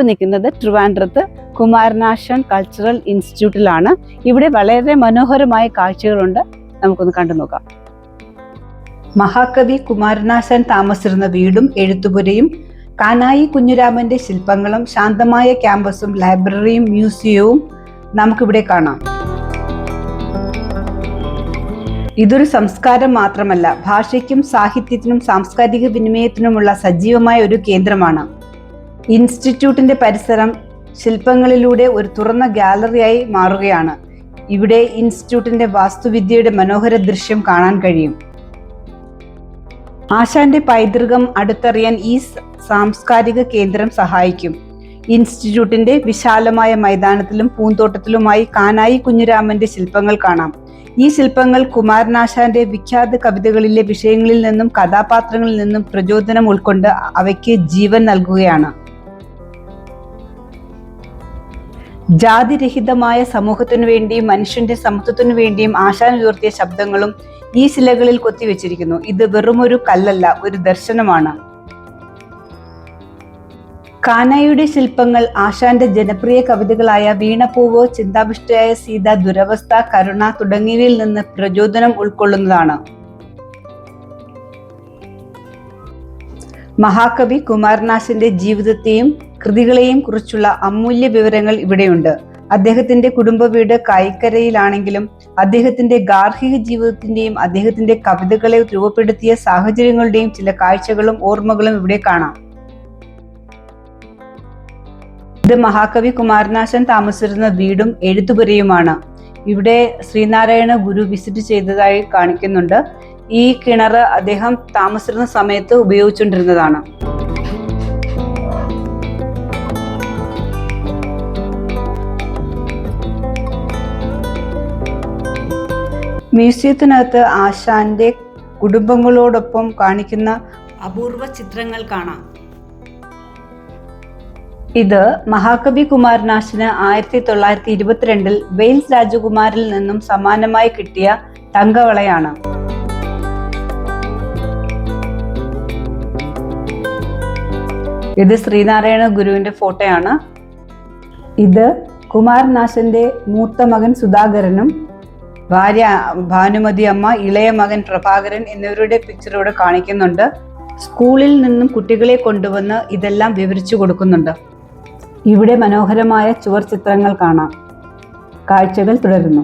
ഞാനിപ്പോൾ നിൽക്കുന്നത് ട്രിവാൻഡ്രത്ത് കുമാരനാശൻ കൾച്ചറൽ ഇൻസ്റ്റിറ്റ്യൂട്ടിലാണ് ഇവിടെ വളരെ മനോഹരമായ കാഴ്ചകളുണ്ട്. നമുക്കൊന്ന് കണ്ടു നോക്കാം. മഹാകവി കുമാരനാശൻ താമസിച്ചിരുന്ന വീടും എഴുത്തുപുരയും കാനായി കുഞ്ഞുരാമന്റെ ശില്പങ്ങളും ശാന്തമായ ക്യാമ്പസും ലൈബ്രറിയും മ്യൂസിയവും നമുക്കിവിടെ കാണാം. ഇതൊരു സംസ്കാരം മാത്രമല്ല ഭാഷയ്ക്കും സാഹിത്യത്തിനും സാംസ്കാരിക വിനിമയത്തിനുമുള്ള സജീവമായ ഒരു കേന്ദ്രമാണ്. ഇൻസ്റ്റിറ്റ്യൂട്ടിന്റെ പരിസരം ശില്പങ്ങളിലൂടെ ഒരു തുറന്ന ഗാലറിയായി മാറുകയാണ്. ഇവിടെ ഇൻസ്റ്റിറ്റ്യൂട്ടിന്റെ വാസ്തുവിദ്യയുടെ മനോഹര ദൃശ്യം കാണാൻ കഴിയും. ആശാന്റെ പൈതൃകം അടുത്തറിയാൻ ഈ സാംസ്കാരിക കേന്ദ്രം സഹായിക്കും. ഇൻസ്റ്റിറ്റ്യൂട്ടിന്റെ വിശാലമായ മൈതാനത്തിലും പൂന്തോട്ടത്തിലുമായി കാനായി കുഞ്ഞുരാമന്റെ ശില്പങ്ങൾ കാണാം. ഈ ശില്പങ്ങൾ കുമാരനാശാന്റെ വിഖ്യാത കവിതകളിലെ വിഷയങ്ങളിൽ നിന്നും കഥാപാത്രങ്ങളിൽ നിന്നും പ്രചോദനം ഉൾക്കൊണ്ട് അവയ്ക്ക് ജീവൻ നൽകുകയാണ്. ജാതിരഹിതമായ സമൂഹത്തിനു വേണ്ടിയും മനുഷ്യന്റെ സമത്വത്തിനു വേണ്ടിയും ആശാൻ ഉയർത്തിയ ശബ്ദങ്ങളും ഈ ശിലകളിൽ കൊത്തിവെച്ചിരിക്കുന്നു. ഇത് വെറുമൊരു കല്ലല്ല ഒരു ദർശനമാണ്. കാനായുടെ ശില്പങ്ങൾ ആശാന്റെ ജനപ്രിയ കവിതകളായ വീണപൂവോ ചിന്താവിഷ്ടയായ സീത ദുരവസ്ഥ കരുണ തുടങ്ങിയവയിൽ നിന്ന് പ്രചോദനം ഉൾക്കൊള്ളുന്നതാണ്. മഹാകവി കുമാരനാശന്റെ ജീവിതത്തെയും കൃതികളെയും കുറിച്ചുള്ള അമൂല്യ വിവരങ്ങൾ ഇവിടെയുണ്ട്. അദ്ദേഹത്തിന്റെ കുടുംബ വീട് കായിക്കരയിലാണെങ്കിലും അദ്ദേഹത്തിന്റെ ഗാർഹിക ജീവിതത്തിന്റെയും അദ്ദേഹത്തിന്റെ കവിതകളെ രൂപപ്പെടുത്തിയ സാഹചര്യങ്ങളുടെയും ചില കാഴ്ചകളും ഓർമ്മകളും ഇവിടെ കാണാം. ഇത് മഹാകവി കുമാരനാശൻ താമസിച്ചിരുന്ന വീടും എഴുത്തുപുരയുമാണ്. ഇവിടെ ശ്രീനാരായണ ഗുരു വിസിറ്റ് ചെയ്തതായി കാണിക്കുന്നുണ്ട്. ഈ കിണർ അദ്ദേഹം താമസിച്ചിരുന്ന സമയത്ത് ഉപയോഗിച്ചുകൊണ്ടിരുന്നതാണ്. മ്യൂസിയത്തിനകത്ത് ആശാന്റെ കുടുംബങ്ങളോടൊപ്പം കാണിക്കുന്ന അപൂർവ ചിത്രങ്ങൾ കാണാം. ഇത് മഹാകവി കുമാരനാശിന് ആയിരത്തി തൊള്ളായിരത്തി ഇരുപത്തിരണ്ടിൽ വെയിൽസ് രാജകുമാരിൽ നിന്നും സമാനമായി കിട്ടിയ തങ്കവളയാണ്. ഇത് ശ്രീനാരായണ ഗുരുവിന്റെ ഫോട്ടോയാണ്. ഇത് കുമാരനാശന്റെ മൂത്ത മകൻ സുധാകരനും ഭാര്യ ഭാനുമതി അമ്മ ഇളയ മകൻ പ്രഭാകരൻ എന്നിവരുടെ പിക്ചർ ഇവിടെ കാണിക്കുന്നുണ്ട്. സ്കൂളിൽ നിന്നും കുട്ടികളെ കൊണ്ടുവന്ന് ഇതെല്ലാം വിവരിച്ചു കൊടുക്കുന്നുണ്ട്. ഇവിടെ മനോഹരമായ ചുവർ ചിത്രങ്ങൾ കാണാം. കാഴ്ചകൾ തുടരുന്നു.